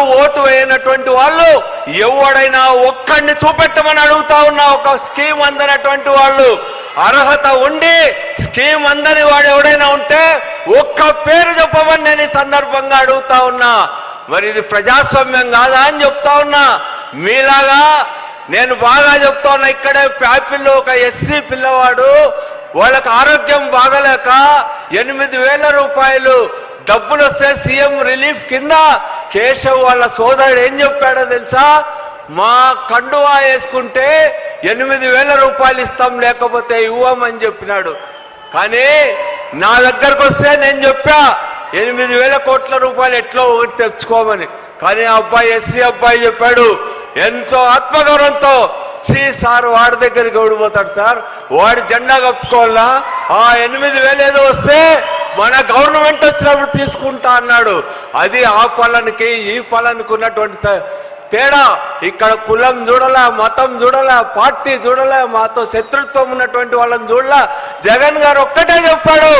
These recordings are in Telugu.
నాకు ఓటు వేయనటువంటి వాళ్ళు ఎవడైనా ఒక్కడిని చూపెట్టమని అడుగుతా ఉన్నా ఒక స్కీమ్ అందనటువంటి వాళ్ళు అర్హత ఉండి స్కీమ్ అందని వాడు ఎవడైనా ఉంటే ఒక్క పేరు చెప్పమని నేను ఈ సందర్భంగా అడుగుతా ఉన్నా. మరి ఇది ప్రజాస్వామ్యం కాదా అని చెప్తా ఉన్నా. మీలాగా నేను బాగా చెప్తా ఉన్నా ఇక్కడే ప్యాపిల్లో ఒక ఎస్సీ పిల్లవాడు వాళ్ళకి ఆరోగ్యం బాగలేక ఎనిమిది వేల రూపాయలు డబ్బులు వస్తే సీఎం రిలీఫ్ కింద కేశవ్ వాళ్ళ సోదరుడు ఏం చెప్పాడో తెలుసా? మా కండువా వేసుకుంటే ఎనిమిది వేల రూపాయలు ఇస్తాం లేకపోతే ఇవ్వమని చెప్పినాడు. కానీ నా దగ్గరకు వస్తే నేను చెప్పా ఎనిమిది వేల కోట్ల రూపాయలు ఎట్లా ఒకటి తెచ్చుకోమని. కానీ ఆ అబ్బాయి ఎస్సీ అబ్బాయి చెప్పాడు ఎంతో ఆత్మగౌరవంతో సి సార్ వాడి దగ్గరికి ఓడిపోతాడు సార్? వాడి జెండా కప్పుకోవాలా? ఆ ఎనిమిది వేలు ఏదో వస్తే మన గవర్నమెంట్ వచ్చిన తీసుకుంటా అన్నాడు. అది ఆ పళ్ళనికి ఈ పళ్ళనికి ఉన్నటువంటి తేడా. ఇక్కడ కులం చూడలే మతం చూడలే పార్టీ చూడలే మాతో శత్రుత్వం ఉన్నటువంటి వాళ్ళని చూడలే. జగన్ గారు ఒక్కటే చెప్పాడు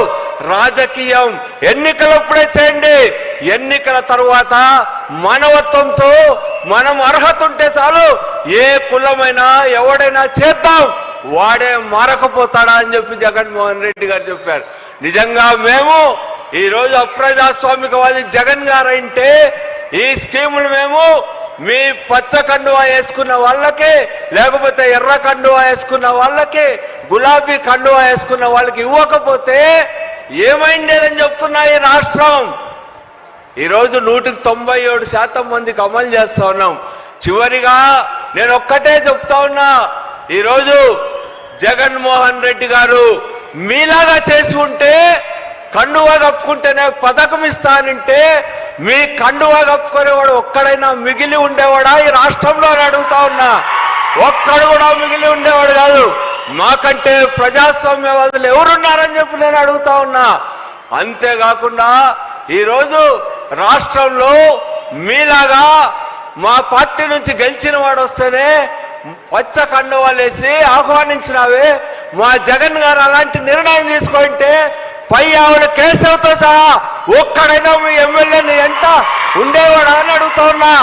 రాజకీయం ఎన్నికలప్పుడే చేయండి. ఎన్నికల తరువాత మానవత్వంతో మనం అర్హత ఉంటే చాలు. ఏ కులమైనా ఎవడైనా చేద్దాం. వాడే మారకపోతాడా అని చెప్పి జగన్మోహన్ రెడ్డి గారు చెప్పారు. నిజంగా మేము ఈ రోజు అప్రజాస్వామికవాది జగన్ గారు అంటే ఈ స్కీములు మేము మీ పచ్చ కండువా వేసుకున్న వాళ్ళకి లేకపోతే ఎర్ర కండువా వేసుకున్న వాళ్ళకి గులాబీ కండువా వేసుకున్న వాళ్ళకి ఇవ్వకపోతే ఏమైండేదని చెప్తున్నా ఈ రాష్ట్రం. ఈరోజు నూటికి తొంభై ఏడు శాతం మందికి అమలు చేస్తా ఉన్నాం. చివరిగా నేను ఒక్కటే చెప్తా ఉన్నా ఈరోజు జగన్మోహన్ రెడ్డి గారు మీలాగా చేసి ఉంటే కండువా కప్పుకుంటేనే పథకం ఇస్తానంటే మీ కండువా కప్పుకునేవాడు ఒక్కడైనా మిగిలి ఉండేవాడా? ఈ రాష్ట్రంలో అడుగుతా ఉన్నా. ఒక్కడు కూడా మిగిలి ఉండేవాడు కాదు. మాకంటే ప్రజాస్వామ్యవాదులు ఎవరున్నారని చెప్పి నేను అడుగుతా ఉన్నా. అంతేకాకుండా ఈరోజు రాష్ట్రంలో మీలాగా మా పార్టీ నుంచి గెలిచిన వాడు వస్తేనే పచ్చ కండువాలేసి ఆహ్వానించినావే. మా జగన్ గారు అలాంటి నిర్ణయం తీసుకుంటే పై ఆవిడ కేశవ్తో సహా ఒక్కడైనా మీ ఎమ్మెల్యేని ఎంత ఉండేవాడా అని అడుగుతా ఉన్నా.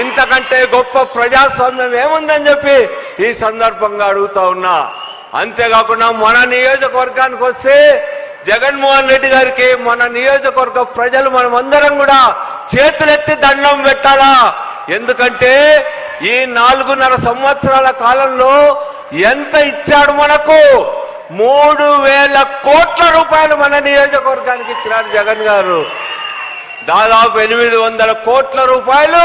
ఇంతకంటే గొప్ప ప్రజాస్వామ్యం ఏముందని చెప్పి ఈ సందర్భంగా అడుగుతా ఉన్నా. అంతేకాకుండా మన నియోజకవర్గానికి వస్తే జగన్మోహన్ రెడ్డి గారికి మన నియోజకవర్గ ప్రజలు మనమందరం కూడా చేతులెత్తి దండం పెట్టాలా? ఎందుకంటే ఈ నాలుగున్నర సంవత్సరాల కాలంలో ఎంత ఇచ్చాడు మనకు? మూడు వేల కోట్ల రూపాయలు మన నియోజకవర్గానికి ఇచ్చినారు జగన్ గారు. దాదాపు ఎనిమిది వందల కోట్ల రూపాయలు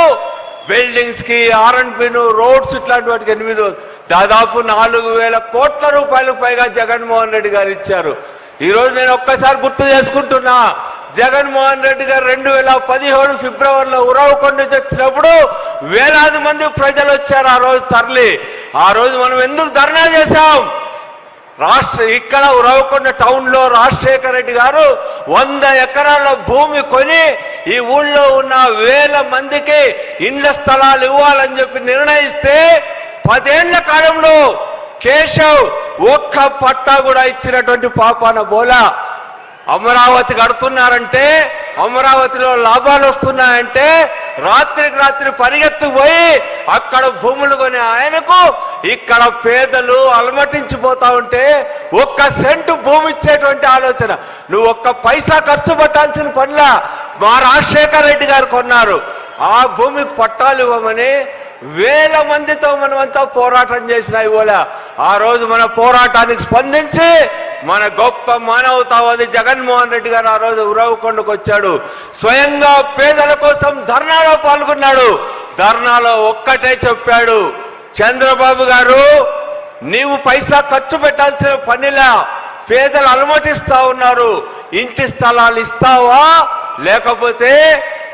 బిల్డింగ్స్కి ఆర్ఎండ్బిను రోడ్స్ ఇట్లాంటి వాటికి ఎనిమిది దాదాపు నాలుగు వేల కోట్ల రూపాయలు పైగా జగన్మోహన్ రెడ్డి గారు ఇచ్చారు. ఈరోజు నేను ఒక్కసారి గుర్తు చేసుకుంటున్నా జగన్మోహన్ రెడ్డి గారు రెండు వేల పదిహేడు ఫిబ్రవరిలో ఉరవకొండ తెచ్చినప్పుడు వచ్చినప్పుడు వేలాది మంది ప్రజలు వచ్చారు ఆ రోజు తరలి. ఆ రోజు మనం ఎందుకు ధర్నా చేశాం? రాష్ట్ర ఇక్కడ ఉరవకొండ టౌన్లో రాజశేఖర రెడ్డి గారు వంద ఎకరాల భూమి కొని ఈ ఊళ్ళో ఉన్న వేల మందికి ఇండ్ల స్థలాలు ఇవ్వాలని చెప్పి నిర్ణయిస్తే పదేళ్ళ కాలంలో కేశవ్ ఒక్క పట్టా కూడా ఇచ్చినటువంటి పాపాన బోలా. అమరావతి కడుతున్నారంటే అమరావతిలో లాభాలు వస్తున్నాయంటే రాత్రికి రాత్రి పరిగెత్తుపోయి అక్కడ భూములు కొని ఆయనకు ఇక్కడ పేదలు అలమటించిపోతా ఉంటే ఒక్క సెంటు భూమి ఇచ్చేటువంటి ఆలోచన. నువ్వు ఒక్క పైసా ఖర్చు పెట్టాల్సిన పనిలా మా రాజశేఖర రెడ్డి గారు కొన్నారు. ఆ భూమికి పట్టాలు ఇవ్వమని వేల మందితో మనమంతా పోరాటం చేసిన ఇవాళ ఆ రోజు మన పోరాటానికి స్పందించి మన గొప్ప మానవతావాది జగన్మోహన్ రెడ్డి గారు ఆ రోజు ఉరవకొండకు వచ్చాడు. స్వయంగా పేదల కోసం ధర్నాలో పాల్గొన్నాడు. ధర్నాలో ఒక్కటే చెప్పాడు. చంద్రబాబు గారు నీవు పైసా ఖర్చు పెట్టాల్సిన పనిలా పేదలు అనుమతిస్తా ఉన్నారు. ఇంటి స్థలాలు ఇస్తావా? లేకపోతే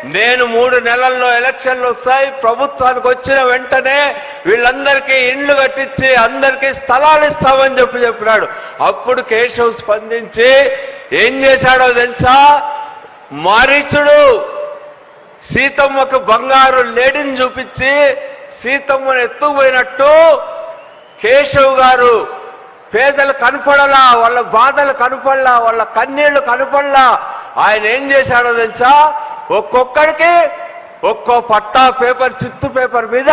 నేను మూడు నెలల్లో ఎలక్షన్లు వస్తాయి ప్రభుత్వానికి వచ్చిన వెంటనే వీళ్ళందరికీ ఇండ్లు కట్టించి అందరికీ స్థలాలు ఇస్తామని చెప్పి చెప్పినాడు. అప్పుడు కేశవ్ స్పందించి ఏం చేశాడో తెలుసా? మారీచుడు సీతమ్మకు బంగారు లేడిని చూపించి సీతమ్మను ఎత్తుకుపోయినట్టు కేశవ్ గారు పేదలు కనపడలా వాళ్ళ బాధలు కనపడలా వాళ్ళ కన్నీళ్ళు కనపడలా. ఆయన ఏం చేశాడో తెలుసా? ఒక్కొక్కడికి ఒక్కో పట్టా పేపర్ చిత్తు పేపర్ మీద